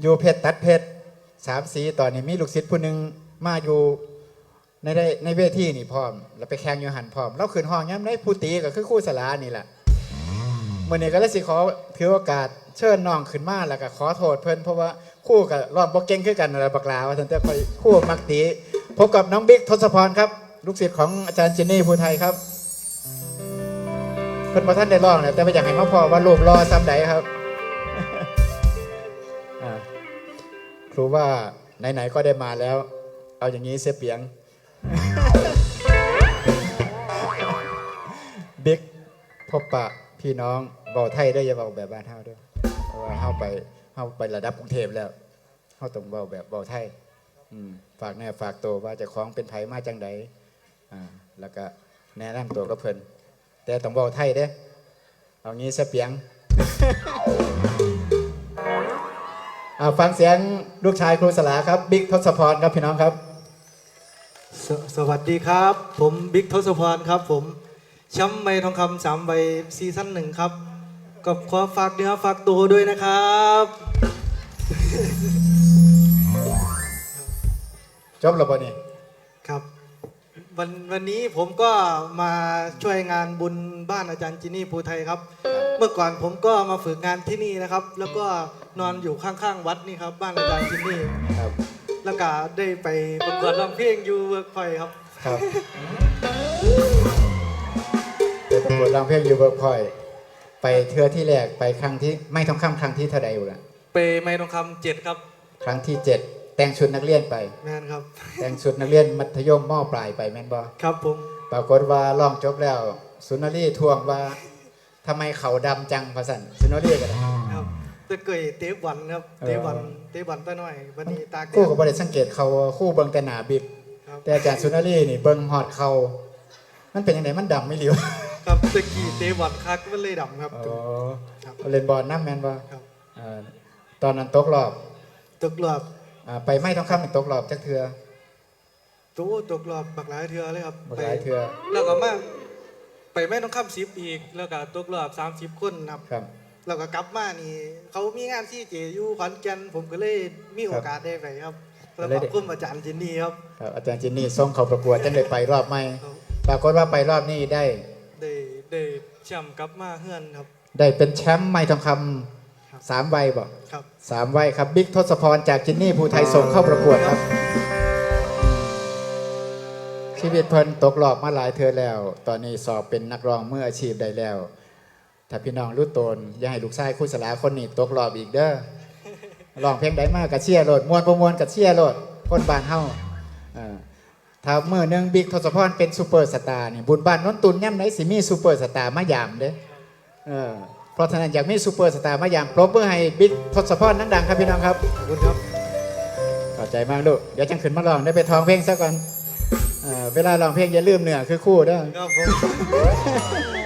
อยู่เพชรตัดเพชรสามสีตอนนี้มีลูกศิษย์ผู้หนึ่งมาอยู่ในได้ในเวทีนี่พร้อมแล้วไปแข่งอยู่หันพร้อมเราขึ้นห้องย้ำได้ผู้ตีก็คือคู่สลานี่แหละเมื่อนี้ก็เลยสิขอถือโอกาสเชิญน้องขึ้นมาแล้วก็ขอโทษเพิ่นเพราะว่าคู่กับรอบบ่เก่งคือกันอะไรบักลาว่าท่านแต่คอยคู่มักตีพบกับน้องบิ๊กทศพรครับ ลูกศิษย์ของอาจารย์เจนนี่ภูไทยครับเพิ่อนบ่ท่านได้ร้องนะแต่ไปอยากให้มาพอว่ารูปรอซ้ำใดครับ ครูว่าไหนๆก็ได้มาแล้ว เอาอย่างนี้เสียเปียงบิ๊กพบปะพี่น้องเบาไทยได้อย่าเบาแบบบ้านเฮาด้วยเพราะว่าเฮาไปเฮาไประดับกรุงเทพแล้วเฮาต้องเบาแบบเบาไทยอืมฝากแน่ฝากตัวว่าจะคล้องเป็นไผมาจังใดอ่าแล้วก็แนะนำตัวกับเพิ่นแต่ต้องเบาไทยเด้เอางี้เสียเปียง ฟังเสียงลูกชายครูสลาครับบิ๊กทศพรครับพี่น้องครับสสวัสดีครับ ผมบิ๊กทศพรครับ ผมแชมป์ใบทองคำสามใบซีซั่นหนึ่งครับก็ขอฝากเนื้อฝากตัวด้วยนะครับจบแล้วบ่นี่ครับวันวันนี้ผมก็มาช่วยงานบุญบ้านอาจารย์จินี่ภูไทยครับเมื่อก่อนผมก็มาฝึกงานที่นี่นะครับ แล้วก็นอนอยู่ข้างๆวัดนี่ครับ บ้านอาจารย์จินี่ครับ แล้วก็ได้ไปประกวดร้องเพลงอยู่เวิร์กพอยครับ ครับไปประกวดร้องเพลงอยู่เบิร์กพอยต์ไปเทือที่แรกไปครั้งที่ไม่ทองคำครั้งที่เท่าใดอยู่ละไปไม้ทองคำเจ็ดครับครั้งที่เจ็ดแต่งชุดนักเรียนไป แม่นครับ แต่งชุดนักเรียนมัธยมมปลายไปแม่นบ่ครับผม ปรากฏว่าร้องจบแล้ว สุนารีทวงว่า ทำไมเขาดำจังพะสันสุนารีกันครับแตะเกยเตะบอลครับเออ เตะบอลเตะบอลตาหน่อยวันนี้ตาคู่กับบริสังเกตเขาคู่เบิงแต่หนาบิ๊กครับแต่อาจารย์สุนารีนี่เบิงหอดเขามันเป็นยังไงมันดำไม่เหลียวครับตะกี้เตะบอลคักมันเลยดำครับ อ๋อครับเล่นบอลน้ำแมนบ่ครับเอ่อตอนนั้นตกรอบตกรอบอ่าไปไม่ต้องคำเป็นตกรอบจักเทือ ตู้ตกรอบบักหลายเทือเลยครับบักหลายเทือแล้วก็มา ไปแม่ต้องข้ามสิบอีก แล้วก็ตกรอบสามสิบคนครับ ครับ แล้วก็กลับมานี่ เขามีงานที่เจอยู่ขอนแก่นผมก็เลยมีโอกาสได้ไปครับก็แล้วเลยขได้อบคุณอาจารย์จินนี่ครับ ครับอาจารย์จินนี่ส่งเขาประกวดจังเลยไปรอบไม่ครับ ปรากฏว่าไปรอบนี้ได้ ได้ได้แชมป์กลับมาเฮือนครับ ได้เป็นแชมป์ไม่ทองคครับำสามใบบ่ครับ สามใบครับบิ๊กทศพรจากจินนี่ภูไทยส่งเข้าประกวดครับ ชีวิตเพิ่นตกรอบมาหลายเทือแล้ว ตอนนี้สอบเป็นนักร้องเมื่ออาชีพได้แล้ว ถ้าพี่น้องรู้ตนอย่าให้ลูกชายคู่สลาคนนี้ตกรอบอีกเด้อร้องเพลงได้มากกะเชียร์โหลดมวนประมวลกะเชียร์โหลดคนบ้านเฮาถ้าเมื่อหนึงบิ๊กทศพรเป็นซูเปอร์สตาร์นี่บุญบ้านนนตุนย่ำไหนสิมีซูเปอร์สตาร์มายามเด้อเออเพราะฉะนั้นอยากมีซูเปอร์สตาร์มายามปรบมือให้บิ๊กทศพรดังๆครับพี่น้องครับขอบคุณครับขอใจมากลูกเดี๋ยวจังขึ้นมาลองได้ไปท้องเพลงซะก่อน เวลาลองเพลงอย่าลืมเนื้อคือคู่เด้อ ครับผม